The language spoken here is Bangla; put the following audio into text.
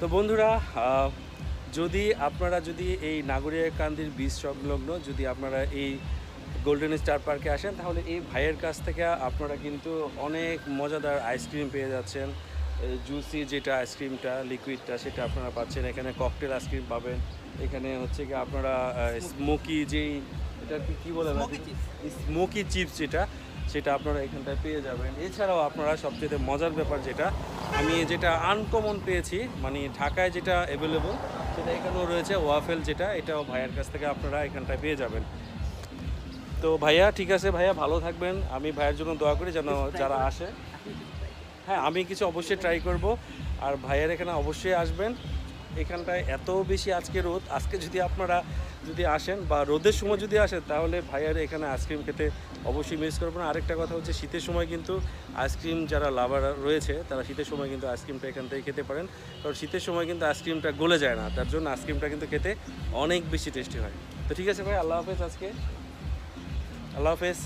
তো বন্ধুরা যদি আপনারা যদি এই নাগরিকান্দির বীজ সংলগ্ন যদি আপনারা এই গোল্ডেন স্টার পার্কে আসেন তাহলে এই ভাইয়ের কাছ থেকে আপনারা কিন্তু অনেক মজাদার আইসক্রিম পেয়ে যাচ্ছেন। জুসি যেটা আইসক্রিমটা লিকুইডটা সেটা আপনারা পাচ্ছেন। এখানে ককটেল আইসক্রিম পাবেন। এখানে হচ্ছে কি আপনারা স্মোকি যেই এটা কি কী বলে স্মোকি চিপস যেটা সেটা আপনারা এখানটায় পেয়ে যাবেন। এছাড়াও আপনারা সবচেয়ে মজার ব্যাপার যেটা আমি যেটা আনকমন পেয়েছি মানে ঢাকায় যেটা অ্যাভেলেবল সেটা এখানেও রয়েছে ওয়াফেল যেটা এটাও ভাইয়ার কাছ থেকে আপনারা এখানটায় পেয়ে যাবেন। তো ভাইয়া ঠিক আছে ভাইয়া ভালো থাকবেন। আমি ভাইয়ের জন্য দোয়া করি যেন যারা আসে। হ্যাঁ আমি কিছু অবশ্যই ট্রাই করব। আর ভাইয়ের এখানে অবশ্যই আসবেন। এখানটায় এত বেশি আজকে রোদ, আজকে যদি আপনারা যদি আসেন বা রোদের সময় যদি আসেন, তাহলে ভাইয়ের এখানে আইসক্রিম খেতে অবশ্যই মিস করবেন। আরেকটা কথা হচ্ছে, শীতের সময় কিন্তু আইসক্রিম যারা লাভার রয়েছে, তারা শীতের সময় কিন্তু আইসক্রিমটা এখান থেকে খেতে পারেন। কারণ শীতের সময় কিন্তু আইসক্রিমটা গলে যায় না, তার জন্য আইসক্রিমটা কিন্তু খেতে অনেক বেশি টেস্টি হয়। তো ঠিক আছে ভাই, আল্লাহ হাফেজ আজকে। আল্লাহ হাফেজ।